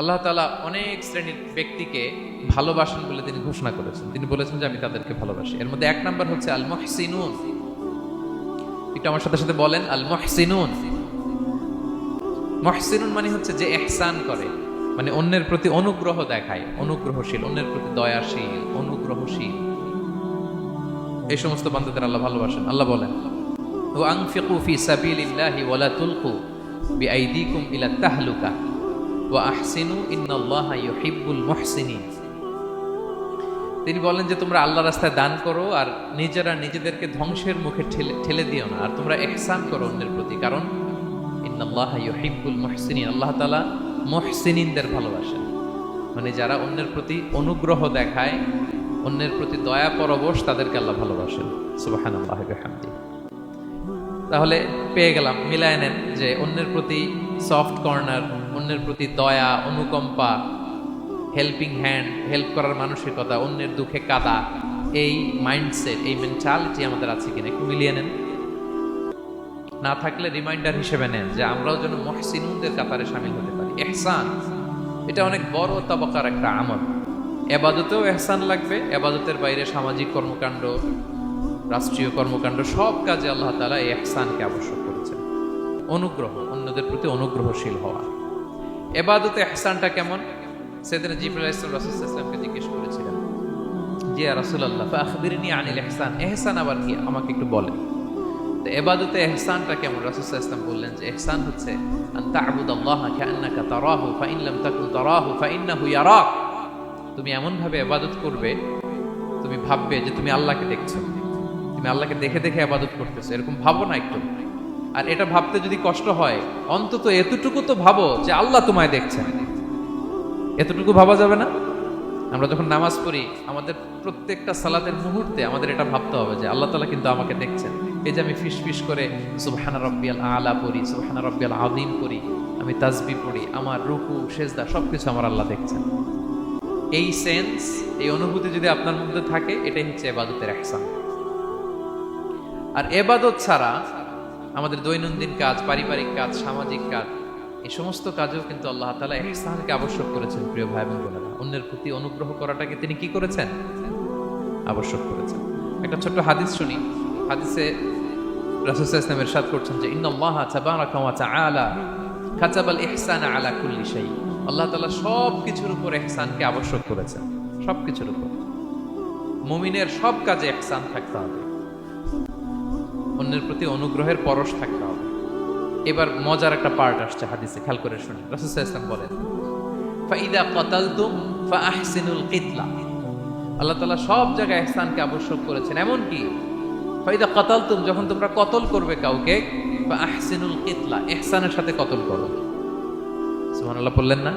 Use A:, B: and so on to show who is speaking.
A: আল্লাহ তালা অনেক শ্রেণির ব্যক্তিকে ভালোবাসেন বলে তিনি ঘোষণা করেছেন। তিনি বলেছেন যে, আমি তাদেরকে ভালোবাসি। এর মধ্যে এক নাম্বার হচ্ছে আল মহসিনুন একটু আমার সাথে সাথে বলেন আল মহসিনুন মহসিনুন মানে হচ্ছে যে এহসান করে মানে অন্যের প্রতি অনুগ্রহ দেখায়, অনুগ্রহশীল, অন্যের প্রতি দয়াশীল, অনুগ্রহশীল। এই সমস্ত বান্দাদের আল্লাহ ভালোবাসেন। আল্লাহ বলেন ও আংফিকু ফি সাবিলিল্লাহি ওয়ালা তুলকু বিআইদিকুম ইলা তাহলুকা। তিনি বলেন যে, তোমরা আল্লাহ রাস্তায় দান করো আর নিজেরা নিজেদেরকে ধ্বংসের মুখে ঠেলে দিও না। আর তোমরা ইহসান করো অন্যের প্রতি। কারণ ইন্নাল্লাহা ইউহিব্বুল আল্লাহ তাআলা মুহসিনিনদের ভালোবাসেন। মানে যারা অন্যের প্রতি অনুগ্রহ দেখায়, অন্যের প্রতি দয়া পরবশ তাদেরকে আল্লাহ ভালোবাসেন। সুবহানাল্লাহি ওয়া বিহামদিহি তাহলে পেয়ে গেলাম, মিলায় নেন যে, অন্যের প্রতি সফট কর্নার অন্যের প্রতি দয়া, অনুকম্পা হেল্পিং হ্যান্ড হেল্প করার মানসিকতা, অন্যের দুঃখে কাদা, এই মাইন্ডসেট এই মেন্টালিটি আমাদের আছে কিনা একটু মিলিয়ে নেন। না থাকলে রিমাইন্ডার হিসেবে নেন যে আমরাও যেন মহসিনুদের কাতারে সামিল হতে পারি। এহসান এটা অনেক বড় তবকার একটা আমল। এবাদতেও এহসান লাগবে, এবাদতের বাইরে সামাজিক কর্মকাণ্ড, রাষ্ট্রীয় কর্মকাণ্ড, সব কাজে আল্লাহ তালা এই এহসানকে আবশ্যক করেছেন। অনুগ্রহ, অন্যদের প্রতি অনুগ্রহশীল হওয়া। এবাদতে এহসানটা কেমন? সেদিন জিবুল ইসলাম রাসুলামকে জিজ্ঞেস করেছিলেন জি রাসুল্লাহ আখবিরিনী আনিল এহসান এহসান আবার কি? আমাকে একটু বলেন। তো এবাদতে এহসানটা কেমন? রাসুল ইসলাম বললেন যে এহসান হচ্ছে আন তা'বুদ আল্লাহ কান্নাকা তারাহু, ফাইন লাম তাকুন তারাহু, ফাইন্নাহু ইয়ারাক। তুমি এমন ভাবে ইবাদত করবে, তুমি ভাববে যে তুমি আল্লাহকে দেখছ। তুমি আল্লাহকে দেখে দেখে আবাদত করতেছো। এরকম ভাবো না একটু। আর এটা ভাবতে যদি কষ্ট হয়, অন্তত এতটুকু তো ভাবো যে আল্লাহ তোমায় দেখছেন। এতটুকু ভাবা যাবে না? আমরা যখন নামাজ পড়ি, আমাদের প্রত্যেকটা সালাতের মুহূর্তে আমাদের এটা ভাবতে হবে যে আল্লাহ তালা কিন্তু আমাকে দেখছেন। এই যে আমি ফিস ফিস করে সুবহানা রব্বিয়াল আলা পড়ি, সুবহানা রব্বিয়াল আদিম পড়ি, আমি তাজবি পড়ি, আমার রুকু, সেজদা, সবকিছু আমার আল্লাহ দেখছেন। এই সেন্স এই অনুভূতি যদি আপনার মধ্যে থাকে, এটাই হচ্ছে এবাদতের একসান আর এবাদত ছাড়া আমাদের দৈনন্দিন কাজ, পারিবারিক কাজ, সামাজিক কাজ, এই সমস্ত কাজেও কিন্তু আল্লাহ তালা ইহসানকে আবশ্যক করেছেন, প্রিয় ভাই এবং বোনেরা। অন্যের প্রতি অনুগ্রহ করাটাকে তিনি কি করেছেন? আবশ্যক করেছেন। একটা ছোট্ট হাদিস শুনি। হাদিসে রাসূল ইসলামের সাথ করছেন যে, ইন্নাল্লাহ তাবারাকা ওয়া তাআলা কাতাবাল ইহসানা আলা কুল্লি শাই আল্লাহ তাআলা সব কিছুর উপর ইহসানকে আবশ্যক করেছেন। সব কিছুর উপর। মুমিনের সব কাজে ইহসান থাকতে হবে। অন্যের প্রতি অনুগ্রহের পরশ থাকতে হবে। এবার মজার একটা পার্ট আসছে হাদিসে, খেয়াল করে শুনি। ইসলাম বলেন, ফাইদা কাতালতুম ফাআহসিনুল কিতলা আল্লাহ তাআলা সব জায়গায় ইহসানকে আবশ্যক করেছেন। এমন কি ফাইদা কাতালতুম যখন তোমরা কতল করবে কাউকে, ফাআহসিনুল কিতলা ইহসানের সাথে কতল করো। সুবহানাল্লাহ বললেন না?